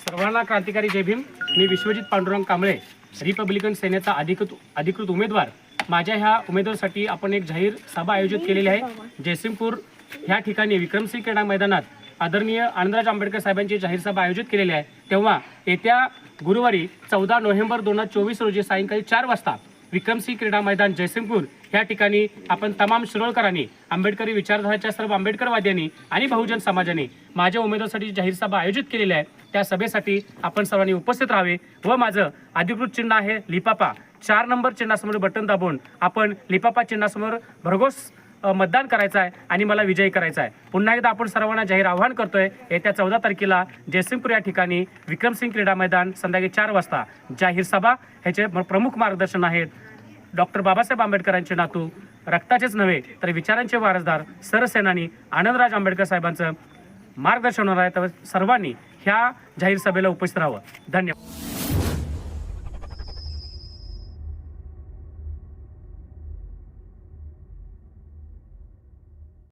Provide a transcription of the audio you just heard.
सर्वांना क्रांतिकारी जय भीम. मी विश्वजित पांडुरंग कांबळे रिपब्लिकन सेनेचा अधिकृत अधिकृत उमेदवार. माझ्या ह्या उमेदवारसाठी आपण एक जाहीर सभा आयोजित केलेली आहे. जयसिंगपूर ह्या ठिकाणी विक्रमसिंग क्रीडा मैदानात आदरणीय आनंदराज आंबेडकर साहेबांची जाहीर सभा आयोजित केलेली आहे. तेव्हा येत्या गुरुवारी चौदा नोव्हेंबर दोन हजार चोवीस रोजी सायंकाळी चार वाजता विक्रमसिंह क्रीडा मैदान जयसिंगपूर. या ठिकाणी आपण तमाम शिरोळकरांनी आंबेडकरी विचारधाराच्या सर्व आंबेडकरवाद्यांनी आणि बहुजन समाजाने माझ्या उमेदवारासाठी जाहीर सभा आयोजित केलेली आहे त्या सभेसाठी आपण सर्वांनी उपस्थित राहावे व माझं अधिकृत चिन्ह आहे लिपापा. चार नंबर चिन्हासमोर बटन दाबून आपण लिपापा चिन्हासमोर भरघोस मतदान करायचं आहे आणि मला विजयी करायचा आहे. पुन्हा एकदा आपण सर्वांना जाहीर आव्हान करतोय येत्या चौदा तारखेला जयसिंगपूर या ठिकाणी विक्रमसिंग क्रीडा मैदान संध्याकाळी चार वाजता जाहीर सभा. ह्याचे म- प्रमुख मार्गदर्शन आहेत डॉक्टर बाबासाहेब आंबेडकरांचे नातू रक्ताचेच नव्हे तर विचारांचे वारसदार सरसेनानी आनंदराज आंबेडकर साहेबांचं मार्गदर्शन होणार आहे. तर सर्वांनी ह्या जाहीर सभेला उपस्थित राहावं. धन्यवाद.